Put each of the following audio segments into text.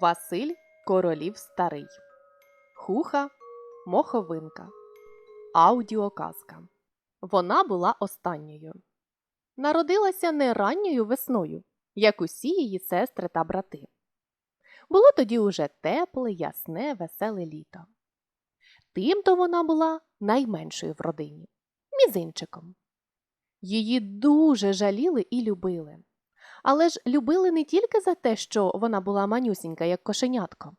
Василь Королів Старий. Хуха Моховинка. Аудіоказка. Вона була останньою. Народилася не ранньою весною, як усі її сестри та брати. Було тоді уже тепле, ясне, веселе літо. Тимто вона була найменшою в родині мізинчиком. Її дуже жаліли і любили. Але ж любили не тільки за те, що вона була манюсінька, як кошенятко.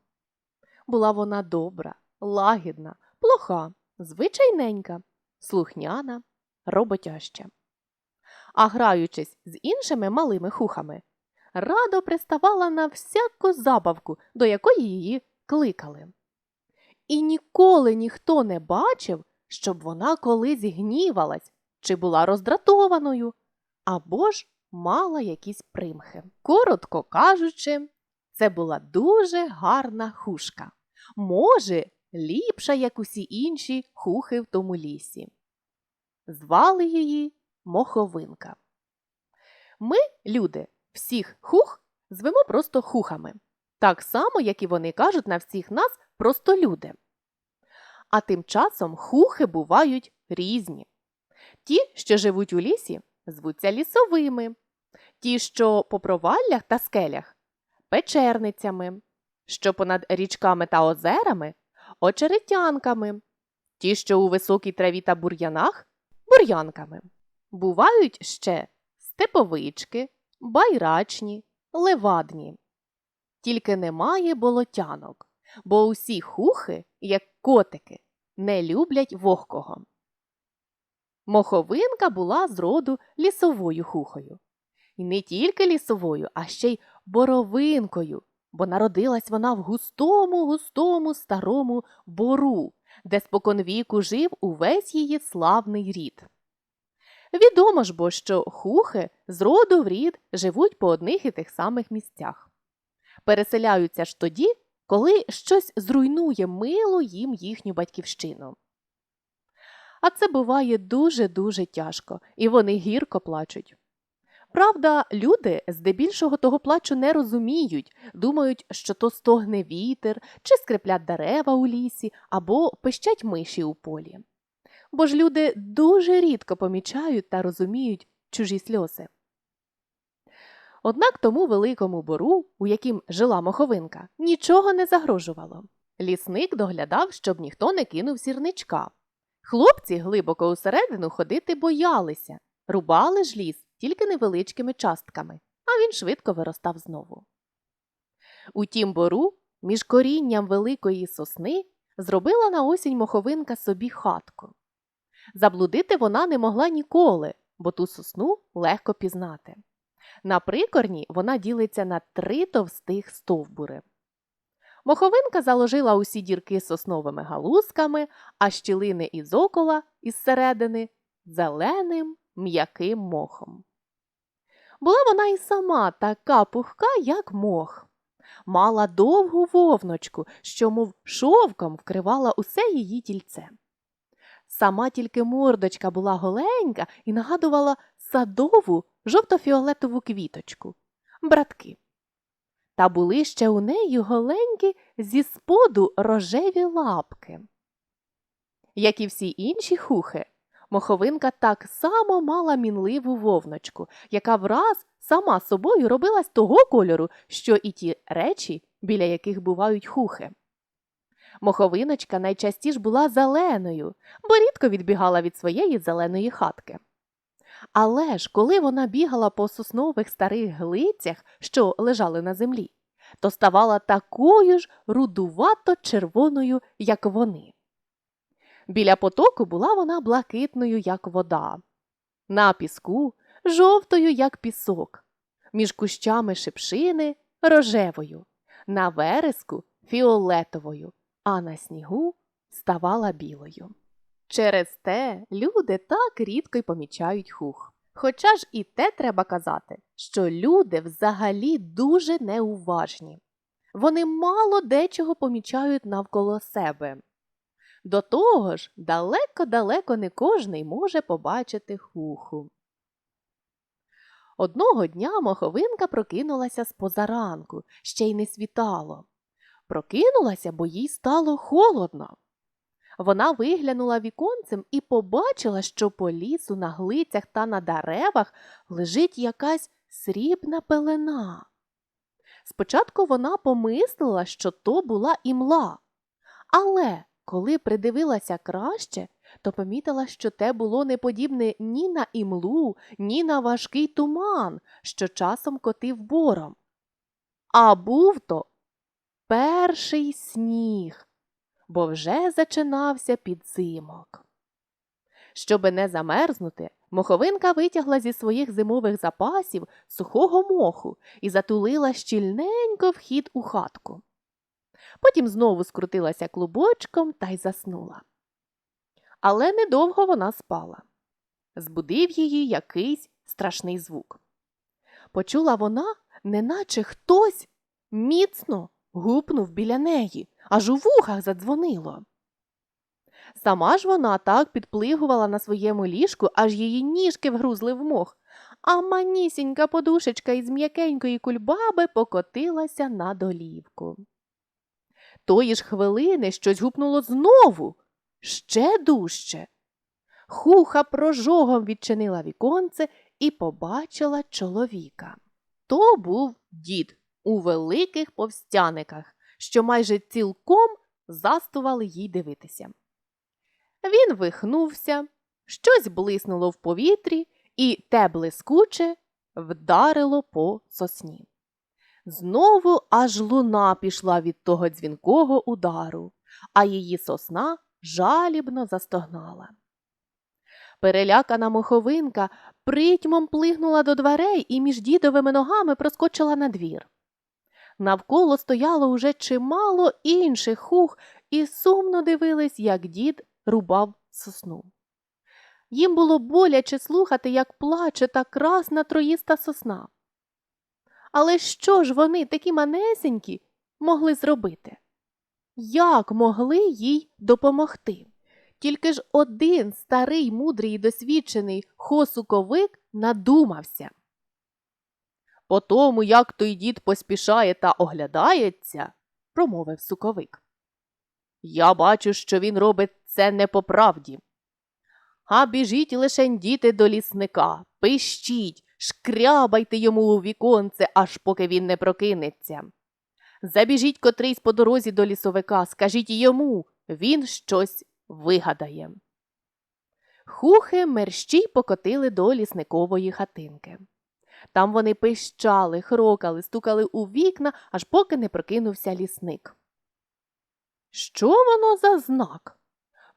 Була вона добра, лагідна, плоха, звичайненька, слухняна, роботяща. А граючись з іншими малими хухами, радо приставала на всяку забавку, до якої її кликали. І ніколи ніхто не бачив, щоб вона колись гнівалась чи була роздратованою, або ж мала якісь примхи. Коротко кажучи, це була дуже гарна хушка. Може, ліпша, як усі інші хухи в тому лісі. Звали її Моховинка. Ми, люди, всіх хух звемо просто хухами, так само, як і вони кажуть на всіх нас просто люди. А тим часом хухи бувають різні. Ті, що живуть у лісі, звуться лісовими, ті, що по проваллях та скелях печерницями, що понад річками та озерами очеретянками, ті, що у високій траві та бур'янах бур'янками. Бувають ще степовички, байрачні, левадні. Тільки немає болотянок, бо усі хухи, як котики, не люблять вогкого. Моховинка була з роду лісовою хухою. І не тільки лісовою, а ще й боровинкою, бо народилась вона в густому, густому старому бору, де споконвіку жив увесь її славний рід. Відомо ж бо, що хухи з роду в рід живуть по одних і тих самих місцях. Переселяються ж тоді, коли щось зруйнує милу їм їхню батьківщину. А це буває дуже-дуже тяжко, і вони гірко плачуть. Правда, люди здебільшого того плачу не розуміють, думають, що то стогне вітер, чи скриплять дерева у лісі, або пищать миші у полі. Бо ж люди дуже рідко помічають та розуміють чужі сльози. Однак тому великому бору, у яким жила моховинка, нічого не загрожувало. Лісник доглядав, щоб ніхто не кинув сірничка. Хлопці глибоко усередину ходити боялися, рубали ж ліс тільки невеличкими частками, а він швидко виростав знову. У тім бору, між корінням великої сосни, зробила на осінь моховинка собі хатку. Заблудити вона не могла ніколи, бо ту сосну легко пізнати. На прикорні вона ділиться на три товстих стовбури. Моховинка заложила усі дірки сосновими галузками, а щілини із окола із середини зеленим м'яким мохом. Була вона і сама така пухка, як мох. Мала довгу вовночку, що, мов шовком, вкривала усе її тільце. Сама тільки мордочка була голенька і нагадувала садову жовто-фіолетову квіточку братки. Та були ще у неї голенькі зі споду рожеві лапки. Як і всі інші хухи, моховинка так само мала мінливу вовночку, яка враз сама собою робилась того кольору, що і ті речі, біля яких бувають хухи. Моховиночка найчастіше була зеленою, бо рідко відбігала від своєї зеленої хатки. Але ж коли вона бігала по соснових старих глицях, що лежали на землі, то ставала такою ж рудувато червоною, як вони. Біля потоку була вона блакитною, як вода, на піску жовтою, як пісок, між кущами шипшини рожевою, на вереску фіолетовою, а на снігу ставала білою. Через те люди так рідко й помічають хух. Хоча ж і те треба казати, що люди взагалі дуже неуважні. Вони мало дечого помічають навколо себе. До того ж, далеко-далеко не кожний може побачити хуху. Одного дня моховинка прокинулася з позаранку, ще й не світало. Прокинулася, бо їй стало холодно. Вона виглянула віконцем і побачила, що по лісу на глицях та на деревах лежить якась срібна пелена. Спочатку вона помислила, що то була імла, але коли придивилася краще, то помітила, що те було не подібне ні на імлу, ні на важкий туман, що часом котив бором. А був то перший сніг, бо вже зачинався підзимок. Щоби не замерзнути, моховинка витягла зі своїх зимових запасів сухого моху і затулила щільненько вхід у хатку. Потім знову скрутилася клубочком та й заснула. Але недовго вона спала. Збудив її якийсь страшний звук. Почула вона, неначе хтось міцно гупнув біля неї, аж у вухах задзвонило. Сама ж вона так підплигувала на своєму ліжку, аж її ніжки вгрузли в мох, а манісінька подушечка із м'якенької кульбаби покотилася на долівку. Тої ж хвилини щось гупнуло знову, ще дужче. Хуха прожогом відчинила віконце і побачила чоловіка. То був дід у великих повстяниках, що майже цілком застували їй дивитися. Він вихнувся, щось блиснуло в повітрі, і те блискуче вдарило по сосні. Знову аж луна пішла від того дзвінкого удару, а її сосна жалібно застогнала. Перелякана моховинка притьмом плигнула до дверей і між дідовими ногами проскочила на двір. Навколо стояло уже чимало інших хух і сумно дивились, як дід рубав сосну. Їм було боляче слухати, як плаче та красна троїста сосна. Але що ж вони, такі манесенькі, могли зробити? Як могли їй допомогти? Тільки ж один старий, мудрий і досвідчений хосуковик надумався. По тому, як той дід поспішає та оглядається, промовив суковик. Я бачу, що він робить це не по правді. А біжіть лишень діти до лісника, пищіть, шкрябайте йому у віконце, аж поки він не прокинеться. Забіжіть котрийсь по дорозі до лісовика, скажіть йому, він щось вигадає. Хухи мерщій покотили до лісникової хатинки. Там вони пищали, хрокали, стукали у вікна, аж поки не прокинувся лісник. Що воно за знак?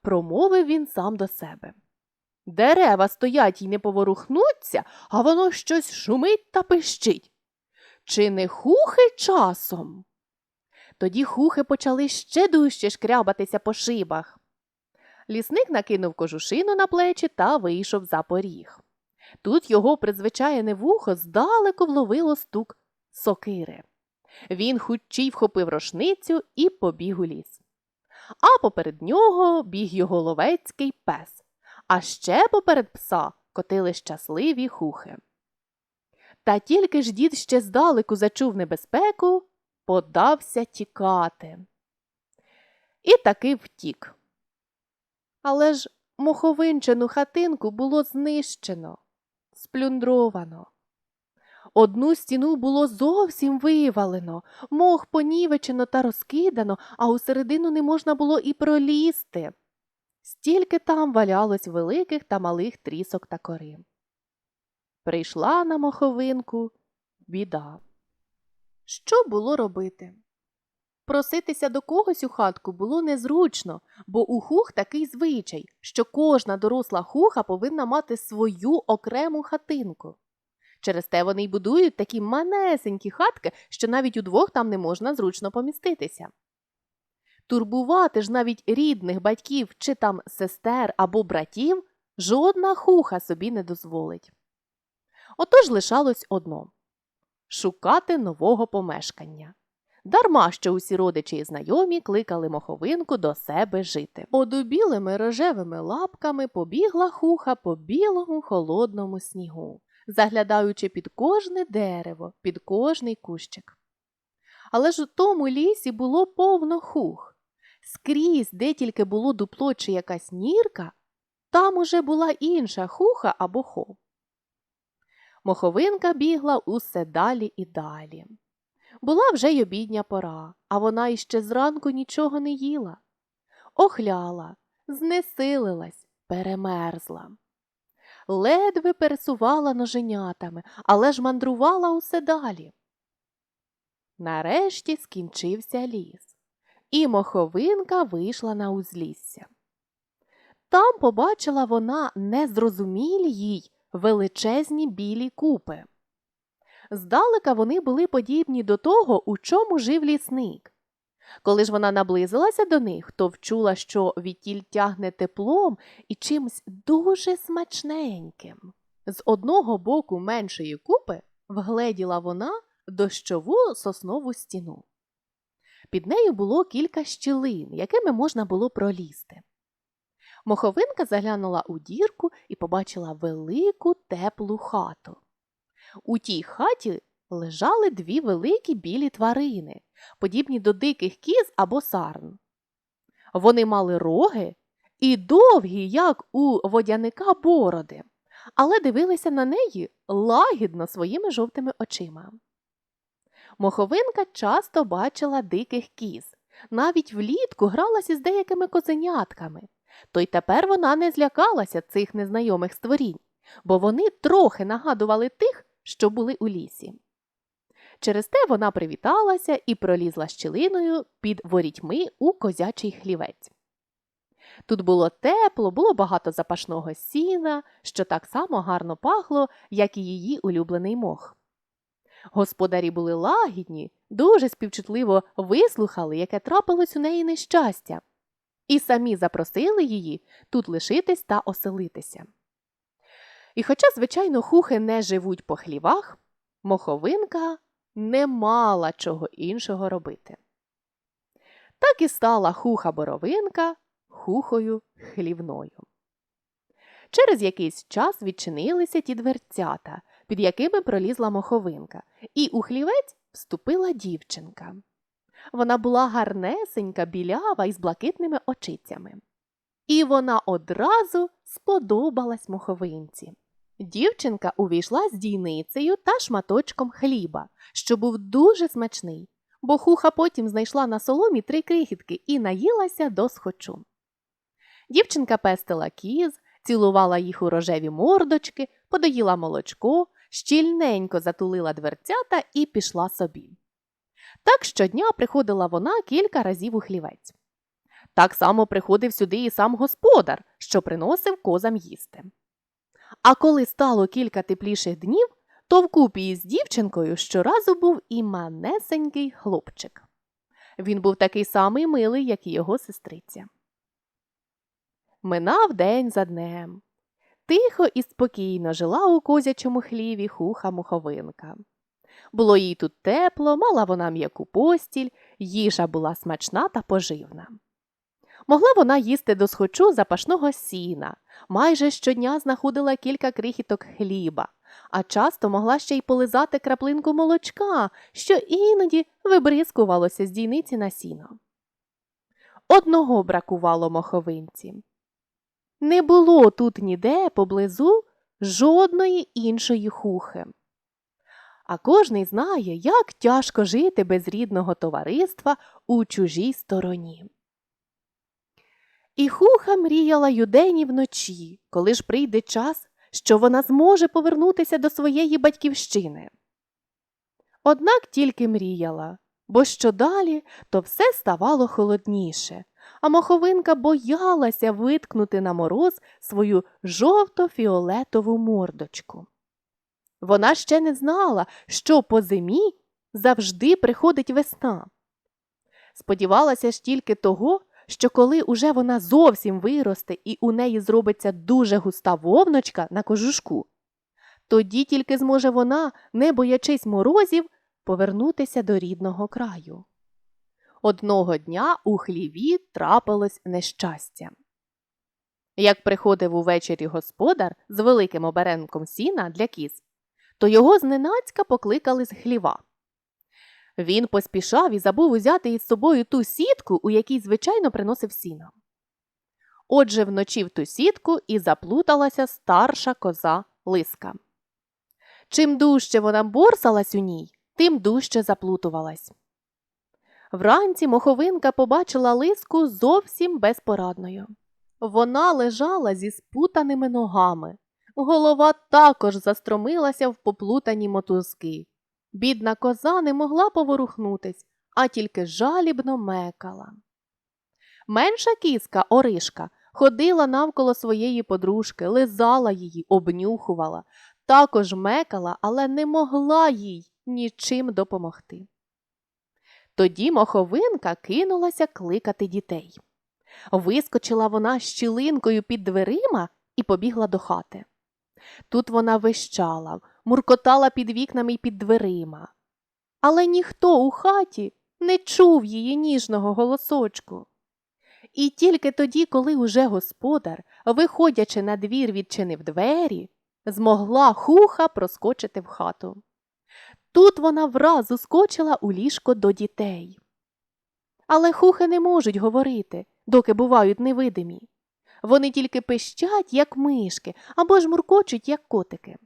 промовив він сам до себе. Дерева стоять і не поворухнуться, а воно щось шумить та пищить. Чи не хухи часом? Тоді хухи почали ще дужче шкрябатися по шибах. Лісник накинув кожушину на плечі та вийшов за поріг. Тут його призвичайне вухо здалеку вловило стук сокири. Він хутчій вхопив рошницю і побіг у ліс. А поперед нього біг його ловецький пес, а ще поперед пса котили щасливі хухи. Та тільки ж дід ще здалеку зачув небезпеку, подався тікати. І таки втік. Але ж моховинчену хатинку було знищено, сплюндровано. Одну стіну було зовсім вивалено, мох понівечено та розкидано, а усередину не можна було і пролізти. Стільки там валялось великих та малих трісок та кори. Прийшла на моховинку біда. Що було робити? Проситися до когось у хатку було незручно, бо у хух такий звичай, що кожна доросла хуха повинна мати свою окрему хатинку. Через те вони й будують такі манесенькі хатки, що навіть удвох там не можна зручно поміститися. Турбувати ж навіть рідних батьків чи там сестер або братів жодна хуха собі не дозволить. Отож лишалось одно шукати нового помешкання. Дарма що усі родичі і знайомі кликали моховинку до себе жити. Одубілими рожевими лапками побігла хуха по білому холодному снігу. заглядаючи під кожне дерево, під кожний кущик. Але ж у тому лісі було повно хух. Скрізь, де тільки було дупло чи якась нірка, там уже була інша хуха або хов. Моховинка бігла усе далі і далі. Була вже й обідня пора, а вона іще зранку нічого не їла. Охляла, знесилилась, перемерзла. Ледве пересувала ноженятами, але ж мандрувала усе далі. Нарешті скінчився ліс, і моховинка вийшла на узлісся. Там побачила вона незрозумілі їй величезні білі купи. Здалека вони були подібні до того, у чому жив лісник. Коли ж вона наблизилася до них, то вчула, що відтіль тягне теплом і чимсь дуже смачненьким. З одного боку меншої купи вгледіла вона дощову соснову стіну. Під нею було кілька щілин, якими можна було пролізти. Моховинка заглянула у дірку і побачила велику теплу хату. У тій хаті лежали дві великі білі тварини, подібні до диких кіз або сарн. Вони мали роги і довгі, як у водяника бороди, але дивилися на неї лагідно своїми жовтими очима. Моховинка часто бачила диких кіз, навіть влітку гралася з деякими козенятками, то й тепер вона не злякалася цих незнайомих створінь, бо вони трохи нагадували тих, що були у лісі. Через те вона привіталася і пролізла щілиною під ворітьми у козячий хлівець. Тут було тепло, було багато запашного сіна, що так само гарно пахло, як і її улюблений мох. Господарі були лагідні, дуже співчутливо вислухали, яке трапилось у неї нещастя, і самі запросили її тут лишитись та оселитися. І хоча, звичайно, хухи не живуть по хлівах, моховинка не мала чого іншого робити. Так і стала хуха боровинка хухою хлівною. Через якийсь час відчинилися ті дверцята, під якими пролізла моховинка, і у хлівець вступила дівчинка. Вона була гарнесенька, білява і з блакитними очицями. І вона одразу сподобалась моховинці. Дівчинка увійшла з дійницею та шматочком хліба, що був дуже смачний, бо хуха потім знайшла на соломі три крихітки і наїлася до схочу. Дівчинка пестила кіз, цілувала їх у рожеві мордочки, подоїла молочко, щільненько затулила дверцята і пішла собі. Так щодня приходила вона кілька разів у хлівець. Так само приходив сюди і сам господар, що приносив козам їсти. А коли стало кілька тепліших днів, то вкупі із дівчинкою щоразу був і манесенький хлопчик. Він був такий самий милий, як і його сестриця. Минав день за днем. Тихо і спокійно жила у козячому хліві хуха муховинка. Було їй тут тепло, мала вона м'яку постіль, їжа була смачна та поживна. Могла вона їсти до схочу запашного сіна, майже щодня знаходила кілька крихіток хліба, а часто могла ще й полизати краплинку молочка, що іноді вибризкувалося з дійниці на сіно. Одного бракувало моховинці. Не було тут ніде поблизу жодної іншої хухи. А кожний знає, як тяжко жити без рідного товариства у чужій стороні. І хуха мріяла юдені вночі, коли ж прийде час, що вона зможе повернутися до своєї батьківщини. Однак тільки мріяла, бо що далі, то все ставало холодніше, а моховинка боялася виткнути на мороз свою жовто-фіолетову мордочку. Вона ще не знала, що по зимі завжди приходить весна. Сподівалася ж тільки того, що коли уже вона зовсім виросте і у неї зробиться дуже густа вовночка на кожушку, тоді тільки зможе вона, не боячись морозів, повернутися до рідного краю. Одного дня у хліві трапилось нещастя. Як приходив увечері господар з великим оберенком сіна для кіз, то його зненацька покликали з хліва. Він поспішав і забув узяти із собою ту сітку, у якій звичайно приносив сіно. Отже, вночі в ту сітку і заплуталася старша коза лиска. Чим дужче вона борсалась у ній, тим дужче заплутувалась. Вранці моховинка побачила лиску зовсім безпорадною. Вона лежала зі спутаними ногами. Голова також застромилася в поплутані мотузки. Бідна коза не могла поворухнутись, а тільки жалібно мекала. Менша кіска Оришка ходила навколо своєї подружки, лизала її, обнюхувала, також мекала, але не могла їй нічим допомогти. Тоді моховинка кинулася кликати дітей. Вискочила вона щілинкою під дверима і побігла до хати. Тут вона вищала, муркотала під вікнами й під дверима. Але ніхто у хаті не чув її ніжного голосочку. І тільки тоді, коли уже господар, виходячи на двір, відчинив двері, змогла хуха проскочити в хату. Тут вона враз ускочила у ліжко до дітей. Але хухи не можуть говорити, доки бувають невидимі. Вони тільки пищать, як мишки, або ж муркочуть, як котики.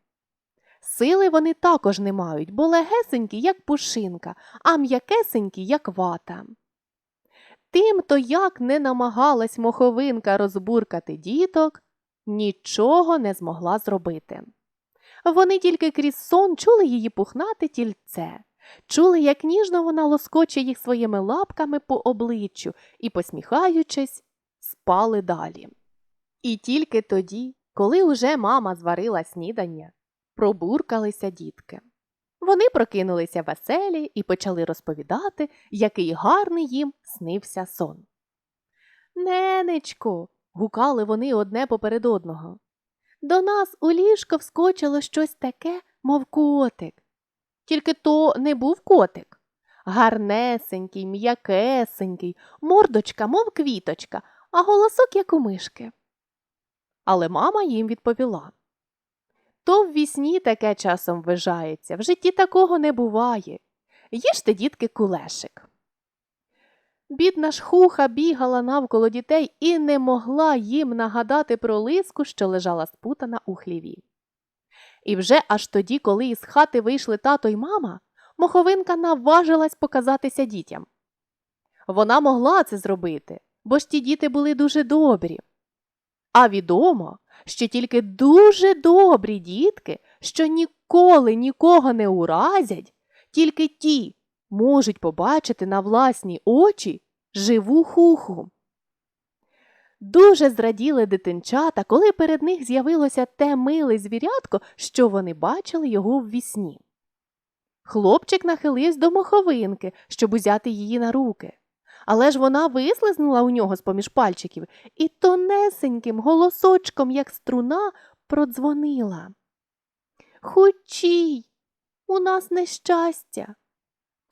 Сили вони також не мають, бо легесенькі, як пушинка, а м'якесенькі, як вата. Тим то як не намагалась моховинка розбуркати діток, нічого не змогла зробити. Вони тільки крізь сон чули її пухнате тільце, чули, як ніжно вона лоскоче їх своїми лапками по обличчю і, посміхаючись, спали далі. І тільки тоді, коли уже мама зварила снідання, пробуркалися дітки. Вони прокинулися веселі і почали розповідати, який гарний їм снився сон. Ненечко. гукали вони одне поперед одного. До нас у ліжко вскочило щось таке, мов котик. Тільки то не був котик. Гарнесенький, м'якесенький, мордочка, мов квіточка, а голосок, як у мишки. Але мама їм відповіла то в вісні таке часом ввижається, в житті такого не буває. Їжте, дітки, кулешик. Бідна ж хуха бігала навколо дітей і не могла їм нагадати про лиску, що лежала спутана у хліві. І вже аж тоді, коли із хати вийшли тато й мама, моховинка наважилась показатися дітям. Вона могла це зробити, бо ж ті діти були дуже добрі. А відомо, що тільки дуже добрі дітки, що ніколи нікого не уразять, тільки ті можуть побачити на власні очі живу хуху. Дуже зраділи дитинчата, коли перед них з'явилося те миле звірятко, що вони бачили його в вісні. Хлопчик нахилився до моховинки, щоб узяти її на руки. Але ж вона вислизнула у нього з поміж пальчиків і тонесеньким голосочком, як струна, продзвонила. Хучій, у нас нещастя.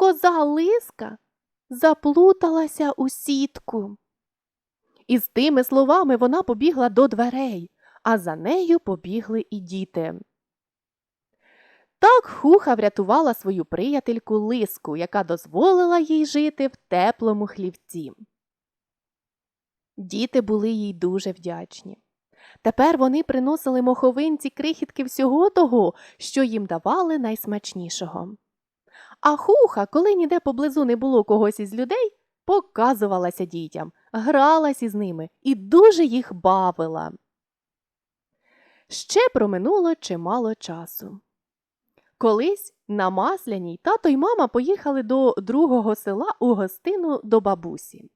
Коза лиска заплуталася у сітку. І з тими словами вона побігла до дверей, а за нею побігли і діти. Так хуха врятувала свою приятельку лиску, яка дозволила їй жити в теплому хлівці. Діти були їй дуже вдячні. Тепер вони приносили моховинці крихітки всього того, що їм давали найсмачнішого. А хуха, коли ніде поблизу не було когось із людей, показувалася дітям, гралась із ними і дуже їх бавила. Ще проминуло чимало часу. Колись на Масляній тато й мама поїхали до другого села у гостину до бабусі.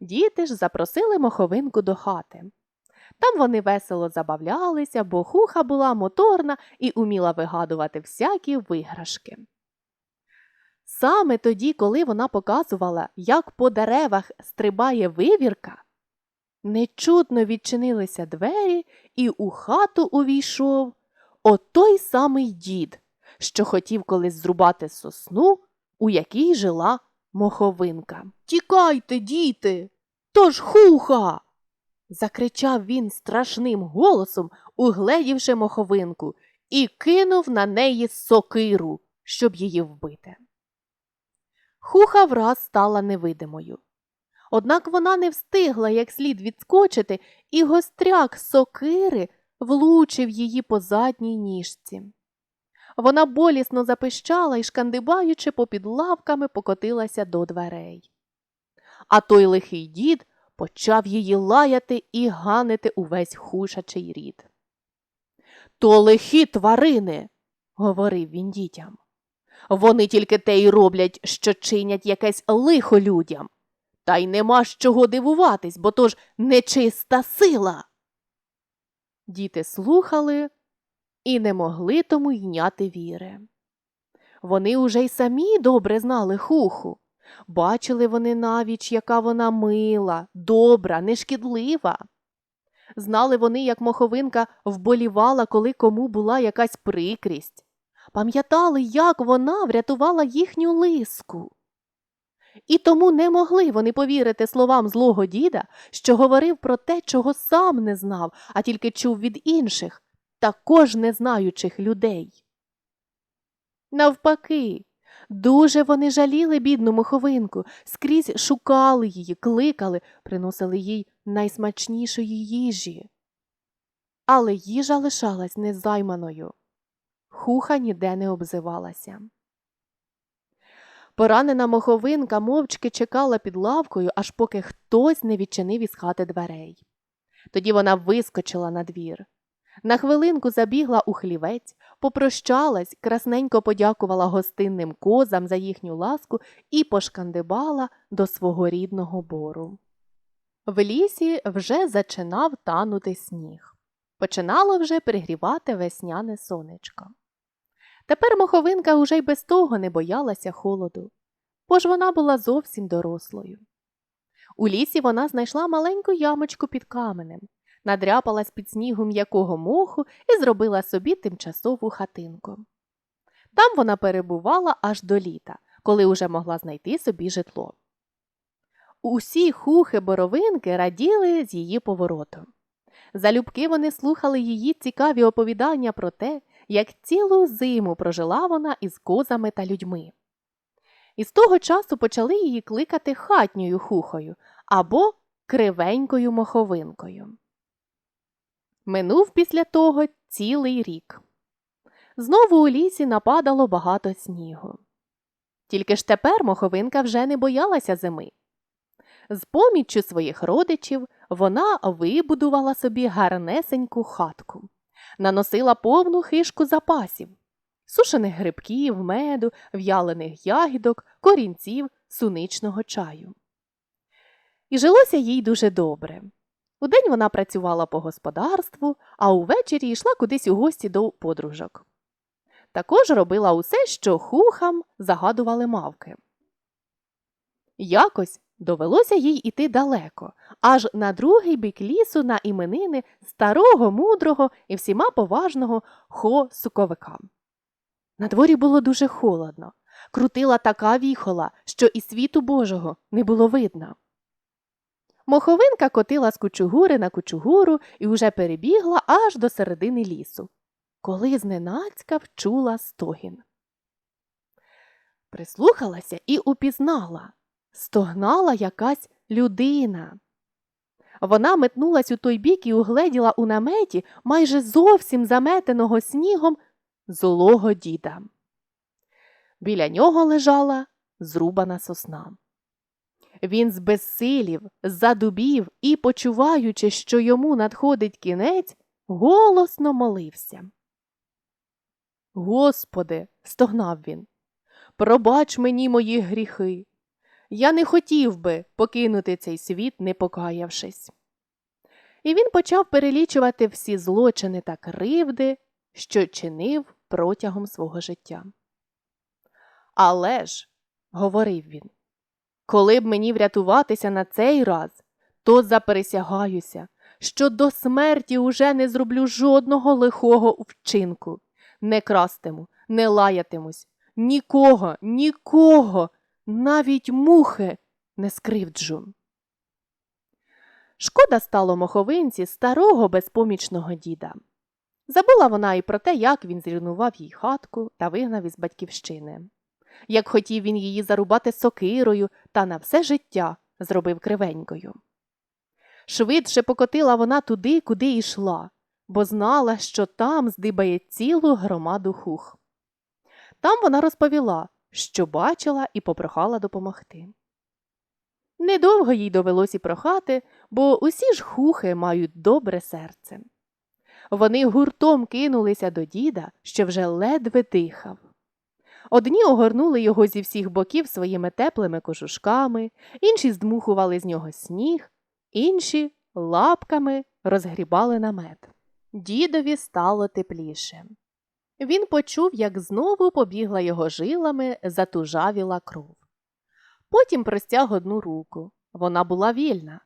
Діти ж запросили моховинку до хати. Там вони весело забавлялися, бо хуха була моторна і уміла вигадувати всякі виграшки. Саме тоді, коли вона показувала, як по деревах стрибає вивірка, нечутно відчинилися двері, і у хату увійшов отой самий дід, що хотів колись зрубати сосну, у якій жила моховинка. Тікайте, діти, то ж хуха. закричав він страшним голосом, угледівши моховинку, і кинув на неї сокиру, щоб її вбити. Хуха враз стала невидимою. Однак вона не встигла як слід відскочити, і гостряк сокири влучив її по задній ніжці. Вона болісно запищала і, шкандибаючи попід лавками, покотилася до дверей. А той лихий дід почав її лаяти і ганити увесь хушачий рід. То лихі тварини, говорив він дітям. Вони тільки те й роблять, що чинять якесь лихо людям. Та й нема з чого дивуватись, бо то ж нечиста сила. Діти слухали і не могли тому йняти віри. Вони уже й самі добре знали хуху. Бачили вони навіч, яка вона мила, добра, нешкідлива. Знали вони, як моховинка вболівала, коли кому була якась прикрість. Пам'ятали, як вона врятувала їхню лиску. І тому не могли вони повірити словам злого діда, що говорив про те, чого сам не знав, а тільки чув від інших, також незнаючих людей. Навпаки, дуже вони жаліли бідну моховинку, скрізь шукали її, кликали, приносили їй найсмачнішої їжі. Але їжа лишалась незайманою. Хуха ніде не обзивалася. Поранена моховинка мовчки чекала під лавкою, аж поки хтось не відчинив із хати дверей. Тоді вона вискочила на двір. На хвилинку забігла у хлівець, попрощалась, красненько подякувала гостинним козам за їхню ласку і пошкандибала до свого рідного бору. В лісі вже зачинав танути сніг. Починало вже пригрівати весняне сонечко. Тепер моховинка уже й без того не боялася холоду, бо ж вона була зовсім дорослою. У лісі вона знайшла маленьку ямочку під каменем, надряпалась під снігом м'якого моху і зробила собі тимчасову хатинку. Там вона перебувала аж до літа, коли уже могла знайти собі житло. Усі хухи боровинки раділи з її поворотом. Залюбки вони слухали її цікаві оповідання про те, як цілу зиму прожила вона із козами та людьми. І з того часу почали її кликати хатньою хухою або кривенькою моховинкою. Минув після того цілий рік. Знову у лісі нападало багато снігу. Тільки ж тепер моховинка вже не боялася зими. З поміччю своїх родичів вона вибудувала собі гарнесеньку хатку, наносила повну хишку запасів сушених грибків, меду, в'ялених ягідок, корінців, суничного чаю. І жилося їй дуже добре. Удень вона працювала по господарству, а увечері йшла кудись у гості до подружок. Також робила усе, що хухам загадували мавки. Якось довелося їй іти далеко, аж на другий бік лісу на іменини старого, мудрого і всіма поважного хо суковика. На дворі було дуже холодно, крутила така віхола, що і світу Божого не було видно. Моховинка котила з кучугури на кучугуру і уже перебігла аж до середини лісу, коли зненацька вчула стогін. Прислухалася і упізнала стогнала якась людина. Вона метнулась у той бік і угледіла у наметі майже зовсім заметеного снігом злого діда. Біля нього лежала зрубана сосна. Він збезсилів, задубів і, почуваючи, що йому надходить кінець, голосно молився. Господи, стогнав він, пробач мені мої гріхи. Я не хотів би покинути цей світ, не покаявшись. І він почав перелічувати всі злочини та кривди, що чинив протягом свого життя. Але ж, говорив він, коли б мені врятуватися на цей раз, то запересягаюся, що до смерті уже не зроблю жодного лихого вчинку, не крастиму, не лаятимусь, нікого, нікого, навіть мухи не скривджу. Шкода стало моховинці старого безпомічного діда. Забула вона і про те, як він зруйнував їй хатку та вигнав із батьківщини, як хотів він її зарубати сокирою та на все життя зробив кривенькою. Швидше покотила вона туди, куди йшла, бо знала, що там здибає цілу громаду хух. Там вона розповіла, що бачила і попрохала допомогти. Недовго їй довелось і прохати, бо усі ж хухи мають добре серце. Вони гуртом кинулися до діда, що вже ледве дихав. Одні огорнули його зі всіх боків своїми теплими кожушками, інші здмухували з нього сніг, інші лапками розгрібали намет. Дідові стало тепліше. Він почув, як знову побігла його жилами, затужавіла кров. Потім простяг одну руку. Вона була вільна,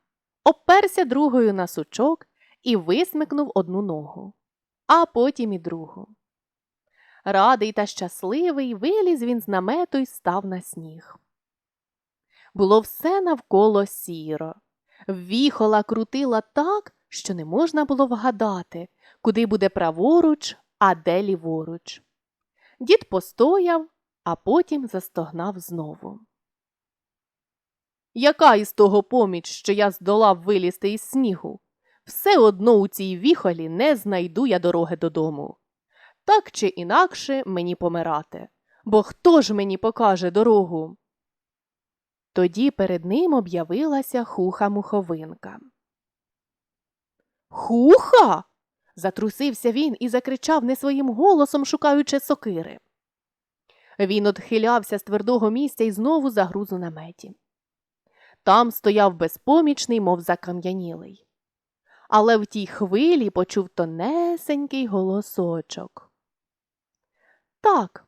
обперся другою на сучок і висмикнув одну ногу, а потім і другу. Радий та щасливий виліз він з намету й став на сніг. Було все навколо сіро. Віхола крутила так, що не можна було вгадати, куди буде праворуч, а де ліворуч. Дід постояв, а потім застогнав знову. Яка із того поміч, що я здолав вилізти із снігу? Все одно у цій віхолі не знайду я дороги додому. Так чи інакше мені помирати, бо хто ж мені покаже дорогу? Тоді перед ним об'явилася хуха муховинка. Хуха. Затрусився він і закричав не своїм голосом, шукаючи сокири. Він отхилявся з твердого місця і знову загруз у наметі. Там стояв безпомічний, мов закам'янілий. Але в тій хвилі почув тонесенький голосочок. Так,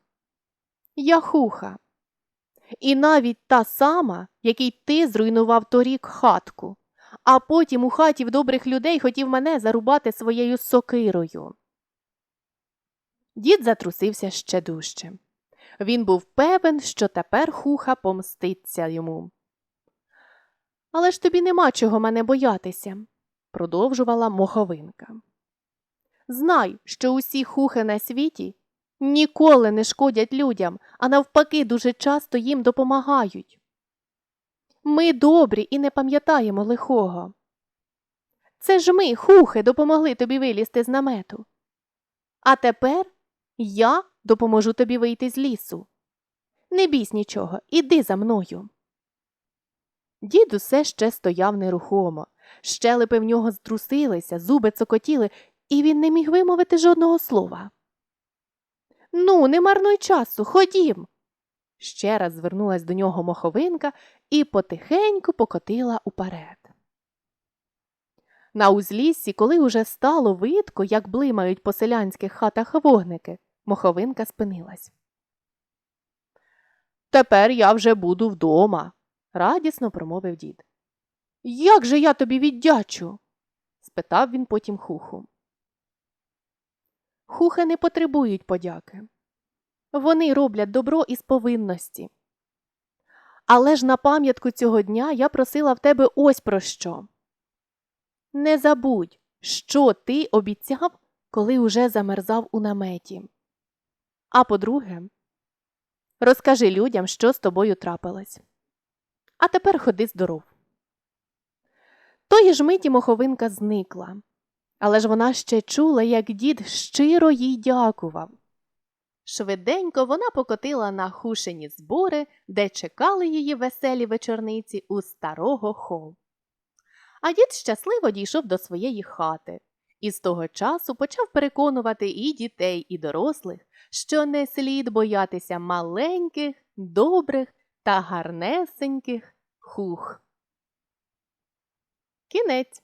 я хуха. І навіть та сама, який ти зруйнував торік хатку, а потім у хаті в добрих людей хотів мене зарубати своєю сокирою. Дід затрусився ще дужче. Він був певен, що тепер хуха помститься йому. Але ж тобі нема чого мене боятися, продовжувала моховинка. Знай, що усі хухи на світі ніколи не шкодять людям, а навпаки, дуже часто їм допомагають. Ми добрі і не пам'ятаємо лихого. Це ж ми, хухи, допомогли тобі вилізти з намету. А тепер я допоможу тобі вийти з лісу. Не бійсь нічого, іди за мною. Дід усе ще стояв нерухомо, щелепи в нього зтрусилися, зуби цокотіли, і він не міг вимовити жодного слова. Ну, не марнуй часу, ходім. Ще раз звернулась до нього моховинка і потихеньку покотила уперед. На узліссі, коли уже стало видко, як блимають по селянських хатах вогники, моховинка спинилась. Тепер я вже буду вдома, радісно промовив дід. Як же я тобі віддячу? спитав він потім хуху. Хухи не потребують подяки. Вони роблять добро із повинності. Але ж на пам'ятку цього дня я просила в тебе ось про що. Не забудь, що ти обіцяв, коли уже замерзав у наметі. А по-друге, розкажи людям, що з тобою трапилось. А тепер ходи здоров. Тої ж миті моховинка зникла, але ж вона ще чула, як дід щиро їй дякував. Швиденько вона покотила на хушені збори, де чекали її веселі вечорниці у старого хол. А дід щасливо дійшов до своєї хати і з того часу почав переконувати і дітей, і дорослих, що не слід боятися маленьких, добрих та гарнесеньких хух. Кінець.